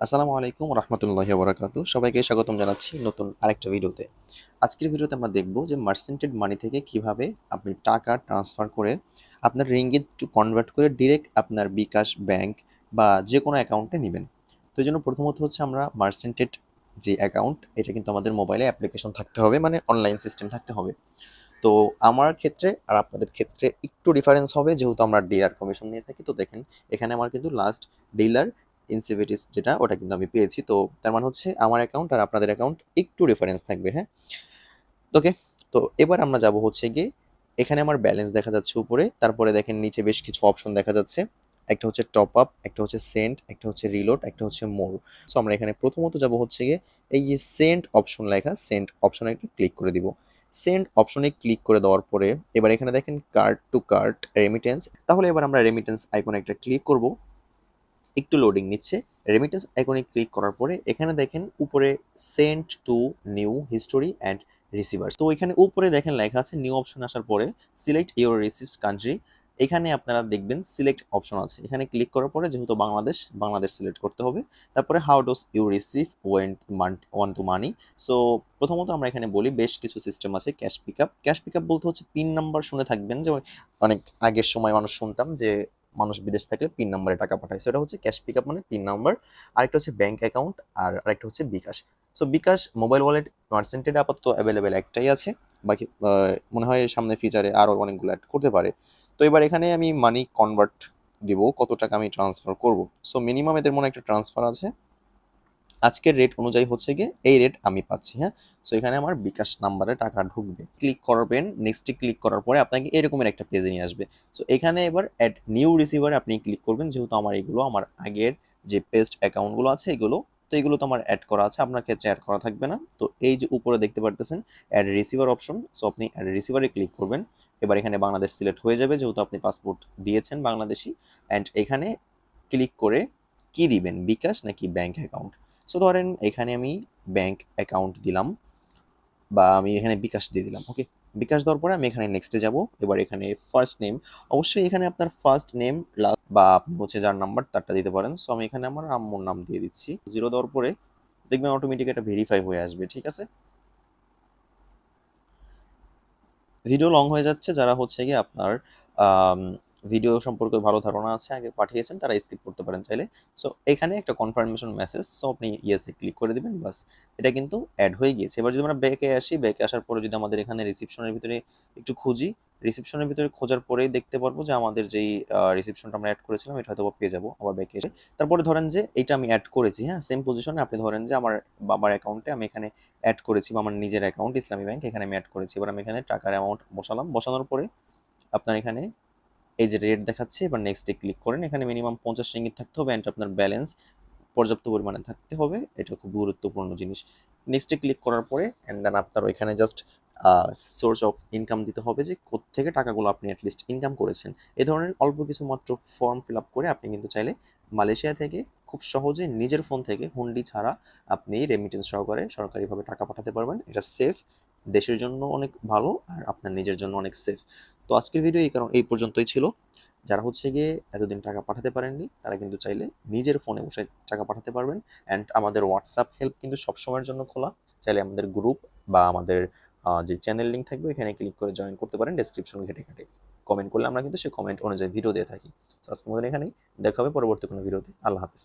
আসসালামু আলাইকুম রহমতুল্লাহি বরাকাতু সবাইকে স্বাগতম জানাচ্ছি নতুন আরেকটা ভিডিওতে। আজকের ভিডিওতে আমরা দেখব যে মার্সেন্টেড মানি থেকে কীভাবে আপনি টাকা ট্রান্সফার করে আপনার রিঙ্গিত টু কনভার্ট করে ডিরেক্ট আপনার বিকাশ ব্যাংক বা যে কোনো অ্যাকাউন্টে নেবেন। তো জন্য প্রথমত হচ্ছে আমরা মার্সেন্টেড যে অ্যাকাউন্ট এটা কিন্তু আমাদের মোবাইলে অ্যাপ্লিকেশন থাকতে হবে মানে অনলাইন সিস্টেম থাকতে হবে। তো আমার ক্ষেত্রে আর আপনাদের ক্ষেত্রে একটু ডিফারেন্স হবে, যেহেতু আমরা ডিলার কমিশন নিয়ে থাকি, তো দেখেন এখানে আমার কিন্তু লাস্ট ডিলার ইনসিভিটিস যেটা, ওটা কিন্তু আমি পেয়েছি। তো তার মানে হচ্ছে আমার অ্যাকাউন্ট আর আপনাদের অ্যাকাউন্ট একটু ডিফারেন্স থাকবে হ্যাঁ? ওকে তো এবার আমরা যাব হচ্ছে গিয়ে, এখানে আমার ব্যালেন্স দেখা যাচ্ছে উপরে, তারপরে দেখেন নিচে বেশ কিছু অপশন দেখা যাচ্ছে। একটা হচ্ছে টপ আপ একটা হচ্ছে সেন্ট একটা হচ্ছে রিলোড একটা হচ্ছে মোর সো আমরা এখানে প্রথমত যাব হচ্ছে গিয়ে, এই যে সেন্ট অপশন লেখা সেন্ট অপশনে একটা ক্লিক করে দিব। সেন্ড অপশনে ক্লিক করে দেওয়ার পরে, এবার এখানে দেখেন কার্ড টু কার্ড রেমিটেন্স তাহলে এবার আমরা রেমিটেন্স আইকনে একটা ক্লিক করব। একটু লোডিং নিচ্ছে। রেমিটেন্স আইকনে ক্লিক করার পরে এখানে দেখেন উপরে sent to new history and receivers তো এখানে উপরে দেখেন লেখা আছে নিউ অপশন আসার পরে সিলেক্ট ইউর রিসিভস কান্ট্রি এখানে আপনারা দেখবেন সিলেক্ট অপশন আছে। এখানে ক্লিক করার পরে যেহেতু বাংলাদেশ বাংলাদেশ সিলেক্ট করতে হবে। তারপরে how does you receive when want to money so প্রথমত আমরা এখানে বলি বেশ কিছু সিস্টেম আছে cash pick up cash pick up বলতে হচ্ছে পিন নাম্বার শুনে থাকবেন যে অনেক আগের সময় মানুষ শুনতাম যে মানুষ বিদেশ থাকলে পিন নাম্বারে টাকা পাঠায়। সেটা হচ্ছে ক্যাশ পিক আপ মানে পিন নাম্বার আরেকটা হচ্ছে ব্যাংক অ্যাকাউন্ট আর আরেকটা হচ্ছে bKash. So bKash mobile wallet মার্সেন্টেড আপাতত অ্যাভেলেবেল একটাই আছে। বাকি মনে হয় সামনে ফিচারে আরও অনেকগুলো অ্যাড করতে পারে। তো এবার এখানে আমি মানি কনভার্ট দিব, কত টাকা আমি ট্রান্সফার করব। সো মিনিমাম এদের মনে একটা ট্রান্সফার আছে। আজকের রেট অনুযায়ী হচ্ছে গিয়ে এই রেট আমি পাচ্ছি হ্যাঁ? সো এখানে আমার বিকাশ নাম্বারে টাকা ঢুকবে। ক্লিক করবেন নেক্সটে ক্লিক করার পরে আপনাকে এরকমের একটা পেজে নিয়ে আসবে। সো এখানে এবার অ্যাড নিউ রিসিভারে আপনি ক্লিক করবেন, যেহেতু আমার এগুলো, আমার আগের যে পেস্ট অ্যাকাউন্টগুলো আছে এগুলো, তো এগুলো তো আমার অ্যাড করা আছে, আপনার ক্ষেত্রে অ্যাড করা থাকবে না। তো এই যে উপরে দেখতে পারতেছেন অ্যাড রিসিভার অপশন সো আপনি অ্যাড রিসিভারে ক্লিক করবেন। এবার এখানে বাংলাদেশ সিলেক্ট হয়ে যাবে, যেহেতু আপনি পাসপোর্ট দিয়েছেন বাংলাদেশি। অ্যান্ড এখানে ক্লিক করে কি দিবেন, বিকাশ নাকি ব্যাংক অ্যাকাউন্ট সো ধরেন এখানে আমি ব্যাংক অ্যাকাউন্ট দিলাম বা আমি এখানে বিকাশ দিয়ে দিলাম ওকে বিকাশ দেওয়ার পরে আমি এখানে নেক্সটে যাব। এবার এখানে ফার্স্ট নেম অবশ্যই এখানে আপনার ফার্স্ট নেম লাস্ট বা আপনি হচ্ছে যার নাম্বার তারটা দিতে পারেন। সো আমি এখানে আমার আম্মুর নাম দিয়ে দিচ্ছি। জিরো দেওয়ার পরে দেখবেন অটোমেটিক এটা ভেরিফাই হয়ে আসবে, ঠিক আছে? ভিডিও লং হয়ে যাচ্ছে। যারা হচ্ছে গিয়ে আপনার ভিডিও সম্পর্কে ভালো ধারণা আছে, আগে পাঠিয়েছেন, তারা স্কিপ করতে পারেন চাইলে। সো এখানে একটা কনফার্মেশন মেসেজ সো আপনি ইয়েসে ক্লিক করে দেবেন বাস এটা কিন্তু অ্যাড হয়ে গিয়েছে। এবার যদি আমরা ব্যাকে আসি ব্যাকে আসার পরে যদি আমাদের এখানে রিসিপশনের ভিতরে একটু খুঁজি রিসিপশনের ভিতরে খোঁজার পরেই দেখতে পারব যে আমাদের যেই রিসিপশনটা আমরা অ্যাড করেছিলাম, এটা হয়তো পেয়ে যাব আবার ব্যাকে এসে। তারপরে ধরেন যে এটা আমি অ্যাড করেছি হ্যাঁ সেম পজিশনে আপনি ধরেন যে আমার বাবার অ্যাকাউন্টে আমি এখানে অ্যাড করেছি বা আমার নিজের অ্যাকাউন্ট ইসলামী ব্যাংক এখানে আমি অ্যাড করেছি। এবার আমি এখানে টাকার অ্যামাউন্ট বসালাম। বসানোর পরে আপনার এখানে এই যে রেট দেখাচ্ছে, এবার নেক্সটে ক্লিক করেন, এখানে মিনিমাম পঞ্চাশ রিঙ্গিত থাকতে হবে অ্যান্ড আপনার ব্যালেন্স পর্যাপ্ত পরিমাণে থাকতে হবে, এটা খুব গুরুত্বপূর্ণ জিনিস। নেক্সটে ক্লিক করার পরে অ্যান্ড দেন আপনার ওইখানে জাস্ট সোর্স অফ ইনকাম দিতে হবে যে থেকে টাকাগুলো আপনি অ্যাটলিস্ট ইনকাম করেছেন। এ ধরনের অল্প কিছু মাত্র ফর্ম ফিল আপ করে আপনি কিন্তু চাইলে মালয়েশিয়া থেকে খুব সহজে নিজের ফোন থেকে হুন্ডি ছাড়া আপনি রেমিটেন্স সহকারে সরকারিভাবে টাকা পাঠাতে পারবেন। এটা সেফ দেশের জন্য অনেক ভালো আর আপনার নিজের জন্য অনেক সেফ তো আজকের ভিডিও এই কারণ এই পর্যন্তই ছিল। যারা হচ্ছে গিয়ে এতদিন টাকা পাঠাতে পারেননি, তারা কিন্তু চাইলে নিজের ফোনে বসে টাকা পাঠাতে পারবেন। অ্যান্ড আমাদের হোয়াটসঅ্যাপ হেল্প কিন্তু সবসময়ের জন্য খোলা। চাইলে আমাদের গ্রুপ বা আমাদের যে চ্যানেল লিঙ্ক থাকবে এখানে ক্লিক করে জয়েন করতে পারেন ডেসক্রিপশন ঘেটে ঘেটে। কমেন্ট করলে আমরা কিন্তু সেই কমেন্ট অনুযায়ী ভিডিও দিয়ে থাকি। আজকের মধ্যে এখানেই। দেখা হবে পরবর্তী কোনো ভিডিওতে আল্লাহ হাফিজ।